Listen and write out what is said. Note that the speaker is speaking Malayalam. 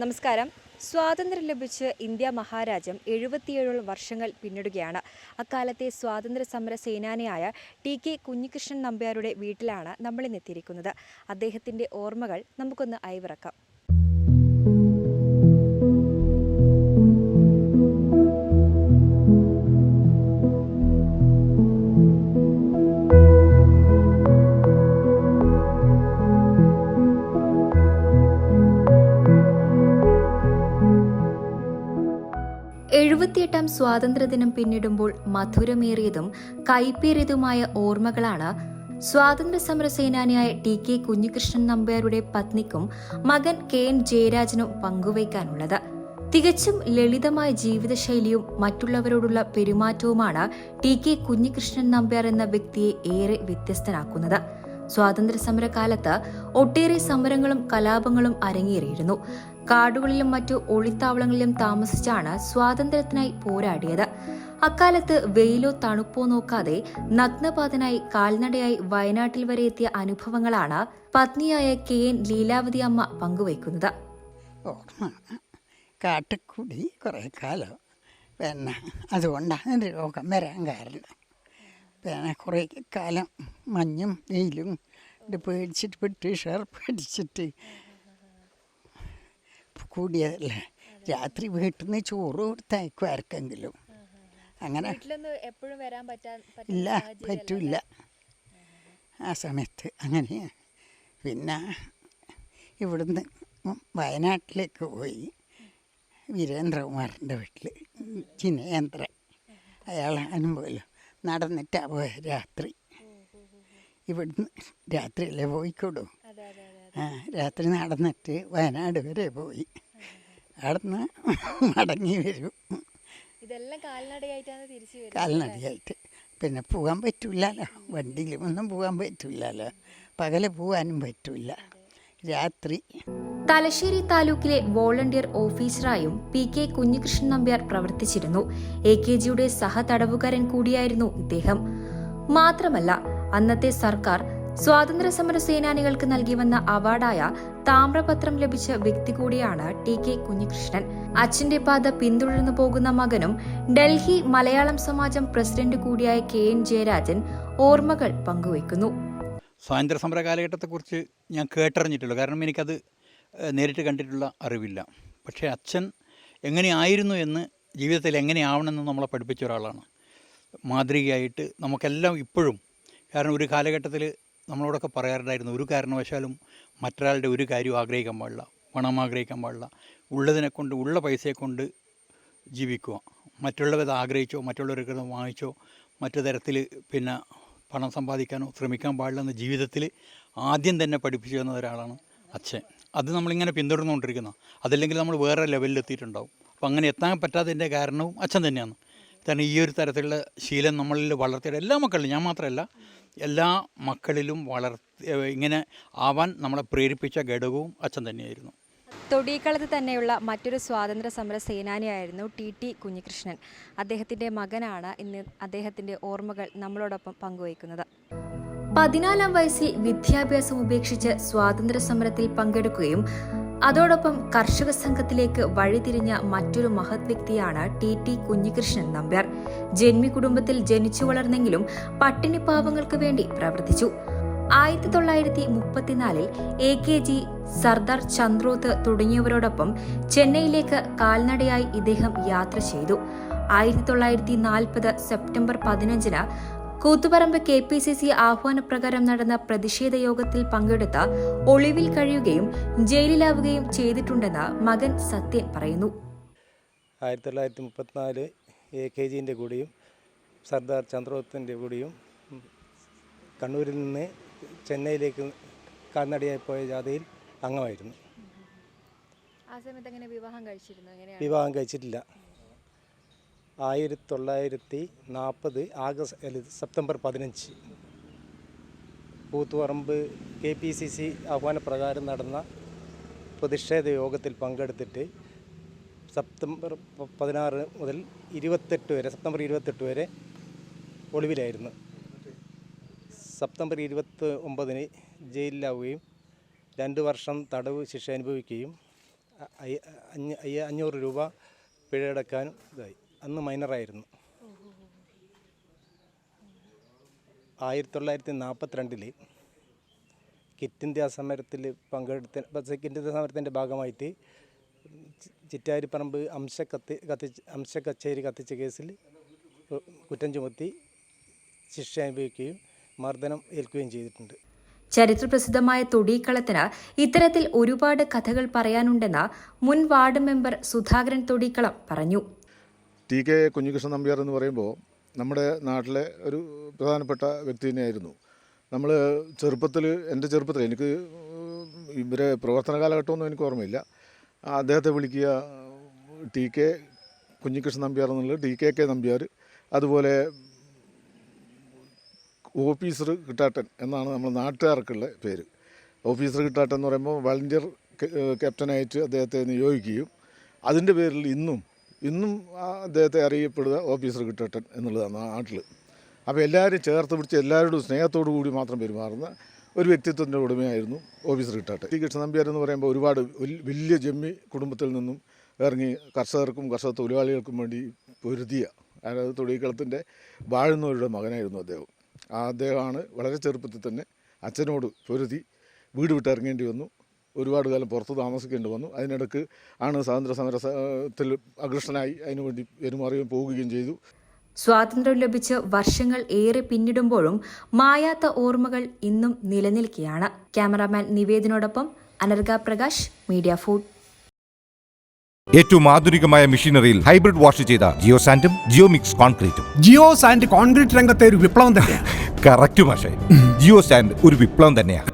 നമസ്കാരം. സ്വാതന്ത്ര്യം ലഭിച്ച് ഇന്ത്യ മഹാരാജ്യം എഴുപത്തിയേഴോളം വർഷങ്ങൾ പിന്നിടുകയാണ്. അക്കാലത്തെ സ്വാതന്ത്ര്യ സമര സേനാനിയായ ടി കെ കുഞ്ഞികൃഷ്ണൻ നമ്പ്യാരുടെ വീട്ടിലാണ് നമ്മളിന്നെത്തിയിരിക്കുന്നത് അദ്ദേഹത്തിന്റെ ഓർമ്മകൾ നമുക്കൊന്ന് അയവിറക്കാം. എഴുപത്തിയെട്ടാം സ്വാതന്ത്ര്യദിനം പിന്നിടുമ്പോൾ മധുരമേറിയതും കൈപ്പേറിയതുമായ ഓർമ്മകളാണ് സ്വാതന്ത്ര്യ സമര സേനാനിയായ ടി കെ കുഞ്ഞികൃഷ്ണൻ നമ്പ്യാരുടെ പത്നിക്കും മകൻ കെ എൻ ജയരാജനും പങ്കുവയ്ക്കാനുള്ളത്. തികച്ചും ലളിതമായ ജീവിതശൈലിയും മറ്റുള്ളവരോടുള്ള പെരുമാറ്റവുമാണ് ടി കെ കുഞ്ഞികൃഷ്ണൻ നമ്പ്യാർ എന്ന വ്യക്തിയെ ഏറെ വ്യത്യസ്തനാക്കുന്നത്. സ്വാതന്ത്ര്യ സമരകാലത്ത് ഒട്ടേറെ സമരങ്ങളും കലാപങ്ങളും അരങ്ങേറിയിരുന്നു. കാടുകളിലും മറ്റു ഒളിത്താവളങ്ങളിലും താമസിച്ചാണ് സ്വാതന്ത്ര്യത്തിനായി പോരാടിയത്. അക്കാലത്ത് വെയിലോ തണുപ്പോ നോക്കാതെ നഗ്നപാതനായി കാൽനടയായി വയനാട്ടിൽ വരെ എത്തിയ അനുഭവങ്ങളാണ് പത്നിയായ കെ. എൻ. ലീലാവതി അമ്മ പങ്കുവയ്ക്കുന്നത്. കാട്ടിക്കൂടി കുറേ കാലം. പിന്നെ അതുകൊണ്ടാണ് രോഗം വരാൻ കാരണം. പിന്നെ കുറേ കാലം മഞ്ഞും വെയിലും ഇത് പേടിച്ചിട്ട് ബ്രിട്ടീഷുകാർ പേടിച്ചിട്ട് കൂടിയതല്ലേ? രാത്രി വീട്ടിൽ നിന്ന് ചോറ് കൊടുത്തയക്കും ആർക്കെങ്കിലും. അങ്ങനെ എപ്പോഴും വരാൻ ഇല്ല പറ്റില്ല. ആ സമയത്ത് അങ്ങനെ പിന്നെ ഇവിടുന്ന് വയനാട്ടിലേക്ക് പോയി വീരേന്ദ്രകുമാറിന്റെ വീട്ടിൽ ചിനേന്ദ്രൻ അയാളാണ് പോലും നടന്നിട്ടാ പോയ രാത്രി. ഇവിടുന്ന് രാത്രിയല്ലേ പോയിക്കോളൂ ആ രാത്രി നടന്നിട്ട് വയനാട് വരെ പോയി. അവിടുന്ന് മടങ്ങി വരും. ഇതെല്ലാം കാൽനടയായിട്ടാണ് തിരിച്ചു കാൽനടയായിട്ട്. പിന്നെ പോകാൻ പറ്റില്ലല്ലോ വണ്ടിയിലൊന്നും പോകാൻ പറ്റില്ലല്ലോ പകൽ പോകാനും പറ്റില്ല രാത്രി. തലശ്ശേരി താലൂക്കിലെ വോളണ്ടിയർ ഓഫീസറായും പി കെ കുഞ്ഞികൃഷ്ണൻ നമ്പ്യാർ പ്രവർത്തിച്ചിരുന്നു. എ കെ ജിയുടെ സഹതടവുകാരൻ കൂടിയായിരുന്നു ഇദ്ദേഹം. മാത്രമല്ല അന്നത്തെ സർക്കാർ സ്വാതന്ത്ര്യ സമര സേനാനികൾക്ക് നൽകി വന്ന അവാർഡായ താമ്രപത്രം ലഭിച്ച വ്യക്തി കൂടിയാണ് ടി കെ കുഞ്ഞികൃഷ്ണൻ. അച്ഛന്റെ പാത പിന്തുടർന്നു പോകുന്ന മകനും ഡൽഹി മലയാളം സമാജം പ്രസിഡന്റ് കൂടിയായ കെ എൻ ജയരാജൻ ഓർമ്മകൾ പങ്കുവയ്ക്കുന്നു. സ്വാതന്ത്ര്യ സമര കാലഘട്ടത്തെക്കുറിച്ച് ഞാൻ കേട്ടറിഞ്ഞിട്ടുള്ളൂ. കാരണം എനിക്കത് നേരിട്ട് കണ്ടിട്ടുള്ള അറിവില്ല. പക്ഷേ അച്ഛൻ എങ്ങനെയായിരുന്നു എന്ന് ജീവിതത്തിൽ എങ്ങനെയാവണമെന്ന് നമ്മളെ പഠിപ്പിച്ച ഒരാളാണ്. മാതൃകയായിട്ട് നമുക്കെല്ലാം ഇപ്പോഴും കാരണം ഒരു കാലഘട്ടത്തിൽ നമ്മളോടൊക്കെ പറയാറുണ്ടായിരുന്നു ഒരു കാരണവശാലും മറ്റൊരാളുടെ ഒരു കാര്യവും ആഗ്രഹിക്കാൻ പാടില്ല പണം ആഗ്രഹിക്കാൻ പാടില്ല. ഉള്ളതിനെ കൊണ്ട് ഉള്ള പൈസയെ കൊണ്ട് ജീവിക്കുക. മറ്റുള്ളവരത് ആഗ്രഹിച്ചോ മറ്റുള്ളവർക്ക് വാങ്ങിച്ചോ മറ്റു തരത്തിൽ പിന്നെ പണം സമ്പാദിക്കാനോ ശ്രമിക്കാൻ പാടില്ലെന്ന് ജീവിതത്തിൽ ആദ്യം തന്നെ പഠിപ്പിച്ചു തന്ന ഒരാളാണ് അച്ഛൻ. അത് നമ്മളിങ്ങനെ പിന്തുടർന്നുകൊണ്ടിരിക്കുന്ന. അതല്ലെങ്കിൽ നമ്മൾ വേറെ ലെവലിൽ എത്തിയിട്ടുണ്ടാവും. അപ്പോൾ അങ്ങനെ എത്താൻ പറ്റാത്തതിന്റെ കാരണവും അച്ഛൻ തന്നെയാണ്. കാരണം ഈ ഒരു തരത്തിലുള്ള ശീലം നമ്മളിൽ വളർത്തിയ എല്ലാ മക്കളിലും ഞാൻ മാത്രമല്ല എല്ലാ മക്കളിലും വളർത്തി ഇങ്ങനെ ആവാൻ നമ്മളെ പ്രേരിപ്പിച്ച ഘടകവും അച്ഛൻ തന്നെയായിരുന്നു. തൊടിയക്കളത്ത് തന്നെയുള്ള മറ്റൊരു സ്വാതന്ത്ര്യ സമര സേനാനിയായിരുന്നു ടി ടി കുഞ്ഞികൃഷ്ണൻ. അദ്ദേഹത്തിന്റെ മകനാണ് ഇന്ന് അദ്ദേഹത്തിന്റെ ഓർമ്മകൾ നമ്മളോടൊപ്പം പങ്കുവയ്ക്കുന്നത്. പതിനാലാം വയസ്സിൽ വിദ്യാഭ്യാസം ഉപേക്ഷിച്ച് സ്വാതന്ത്ര്യ സമരത്തിൽ പങ്കെടുക്കുകയും അതോടൊപ്പം കർഷക സംഘത്തിലേക്ക് വഴിതിരിഞ്ഞ മറ്റൊരു മഹത് വ്യക്തിയാണ് ടി ടി കുഞ്ഞികൃഷ്ണൻ നമ്പ്യാർ. ജന്മി കുടുംബത്തിൽ ജനിച്ചു വളർന്നെങ്കിലും പട്ടിണി പാവങ്ങൾക്ക് വേണ്ടി പ്രവർത്തിച്ചു. ആയിരത്തി തൊള്ളായിരത്തി മുപ്പത്തിനാലിൽ A K G Sardar Chandroth തുടങ്ങിയവരോടൊപ്പം ചെന്നൈയിലേക്ക് കാൽനടയായി ഇദ്ദേഹം യാത്ര ചെയ്തു. ആയിരത്തി തൊള്ളായിരത്തി നാൽപ്പത് സെപ്റ്റംബർ പതിനഞ്ചിന് Koothuparamba K P C C ആഹ്വാനപ്രകാരം നടന്ന പ്രതിഷേധ യോഗത്തിൽ പങ്കെടുത്ത ഒളിവിൽ കഴിയുകയും ജയിലിലാവുകയും ചെയ്തിട്ടുണ്ടെന്ന് മകൻ സത്യൻ പറയുന്നു. ആയിരത്തി തൊള്ളായിരത്തി മുപ്പത്തിനാല് എ കെ ജിന്റെ കൂടിയും സർദാർ ചന്ദ്രോത്തിന്റെ കൂടിയും കണ്ണൂരിൽ നിന്ന് ചെന്നൈയിലേക്ക് കാൽനടയായി പോയ ജാഥയിൽ അംഗമായിരുന്നു. ആ സമയത്ത് എങ്ങനെ വിവാഹം കഴിച്ചിരുന്നു? എങ്ങനെയാണ്? വിവാഹം കഴിച്ചിട്ടില്ല. ആയിരത്തി തൊള്ളായിരത്തി നാൽപ്പത് ആഗസ്റ്റ് അല്ല, സെപ്റ്റംബർ പതിനഞ്ച്. Koothuparamba K P C C ആഹ്വാനപ്രകാരം നടന്ന പ്രതിഷേധ യോഗത്തിൽ പങ്കെടുത്തിട്ട് സെപ്റ്റംബർ പ- പതിനാറ് മുതൽ ഇരുപത്തെട്ട് വരെ സെപ്റ്റംബർ ഇരുപത്തെട്ട് വരെ ഒളിവിലായിരുന്നു. സെപ്റ്റംബർ ഇരുപത്തി ഒമ്പതിന് ജയിലിലാവുകയും രണ്ട് വർഷം തടവ് ശിക്ഷ അനുഭവിക്കുകയും അയ്യ- അഞ്ഞ- അയ്യ- അഞ്ഞൂറ് രൂപ പിഴയടക്കാനും ഇതായി. അന്ന് മൈനറായിരുന്നു. ആയിരത്തി തൊള്ളായിരത്തി നാൽപ്പത്തിരണ്ടിൽ കിറ്റ് ഇന്ത്യ സമരത്തിൽ പങ്കെടുത്ത കിറ്റ് ഇന്ത്യ സമരത്തിന്റെ ഭാഗമായിട്ട് ചിറ്റാരിപ്പറമ്പ് അംശ കത്തി കത്തിച്ച് അംശ കച്ചേരി കത്തിച്ച കേസിൽ കുറ്റം ചുമത്തി ശിക്ഷ അനുഭവിക്കുകയും മർദ്ദനം ഏൽക്കുകയും ചെയ്തിട്ടുണ്ട്. ചരിത്രപ്രസിദ്ധമായ തൊടീക്കളത്തിന് ഇത്തരത്തിൽ ഒരുപാട് കഥകൾ പറയാനുണ്ടെന്ന് മുൻ വാർഡ് മെമ്പർ സുധാകരൻ തൊടീക്കളം പറഞ്ഞു. ടി കെ കുഞ്ഞികൃഷ്ണൻ നമ്പ്യാർ എന്ന് പറയുമ്പോൾ നമ്മുടെ നാട്ടിലെ ഒരു പ്രധാനപ്പെട്ട വ്യക്തി തന്നെയായിരുന്നു. നമ്മൾ ചെറുപ്പത്തിൽ എന്റെ ചെറുപ്പത്തിൽ എനിക്ക് ഇവരെ പ്രവർത്തന കാലഘട്ടമൊന്നും എനിക്ക് ഓർമ്മയില്ല. അദ്ദേഹത്തെ വിളിക്കുക ടി കെ കുഞ്ഞികൃഷ്ണൻ നമ്പ്യാർ എന്നുള്ളത് ടി കെ കെ നമ്പ്യാർ അതുപോലെ ഓഫീസർ കിട്ടാട്ടൻ എന്നാണ് നമ്മൾ നാട്ടുകാർക്കുള്ള പേര്. ഓഫീസർ കിട്ടാട്ടൻ എന്ന് പറയുമ്പോൾ വളണ്ടിയർ ക്യാപ്റ്റനായിട്ട് അദ്ദേഹത്തെ നിയോഗിക്കുകയും അതിന്റെ പേരിൽ ഇന്നും ഇന്നും അദ്ദേഹത്തെ അറിയപ്പെടുക ഓഫീസർ കിട്ടാട്ടൻ എന്നുള്ളതാണ് നാട്ടിൽ. അപ്പോൾ എല്ലാവരും ചേർത്ത് പിടിച്ച് എല്ലാവരോടും സ്നേഹത്തോടു കൂടി മാത്രം പെരുമാറുന്ന ഒരു വ്യക്തിത്വത്തിന്റെ ഉടമയായിരുന്നു ഓഫീസർ കിട്ടാട്ടെ ടി. കൃഷ്ണ നമ്പ്യാർ എന്ന് പറയുമ്പോൾ ഒരുപാട് വലിയ ജമ്മി കുടുംബത്തിൽ നിന്നും ഇറങ്ങി കർഷകർക്കും കർഷക തൊഴിലാളികൾക്കും വേണ്ടി പൊരുതിയ അതായത് തൊഴിൽക്കളത്തിന്റെ വാഴുന്നവരുടെ മകനായിരുന്നു അദ്ദേഹം. അദ്ദേഹമാണ് വളരെ ചെറുപ്പത്തിൽ തന്നെ അച്ഛനോട് പൊരുതി വീട് വിട്ടിറങ്ങേണ്ടി വന്നു. ഒരുപാട് കാലം പുറത്ത് താമസിക്കേണ്ടി വന്നു. അതിനിടക്ക് ആണ് സ്വാതന്ത്ര്യ സമരത്തിൽ അകൃഷ്ടനായി അതിനുവേണ്ടി പെരുമാറുകയും പോവുകയും ചെയ്തു. സ്വാതന്ത്ര്യം ലഭിച്ച് വർഷങ്ങൾ ഏറെ പിന്നിടുമ്പോഴും മായാത്ത ഓർമ്മകൾ ഇന്നും നിലനിൽക്കുകയാണ്. ക്യാമറാമാൻ നിവേദിനോടൊപ്പം അനർഗ പ്രകാശ് മീഡിയ ഫുഡ് ഏറ്റവും ആധുനികമായ മെഷീനറിയിൽ ഹൈബ്രിഡ് വാഷ് ചെയ്ത ജിയോ സാൻഡും ജിയോ മിക്സ് കോൺക്രീറ്റും. ജിയോ സാൻഡ് കോൺക്രീറ്റ് രംഗത്തെ ഒരു വിപ്ലവം തന്നെയാണ്. കറക്റ്റ് മാഷേ. ജിയോ സാൻഡ് ഒരു വിപ്ലവം തന്നെയാണ്.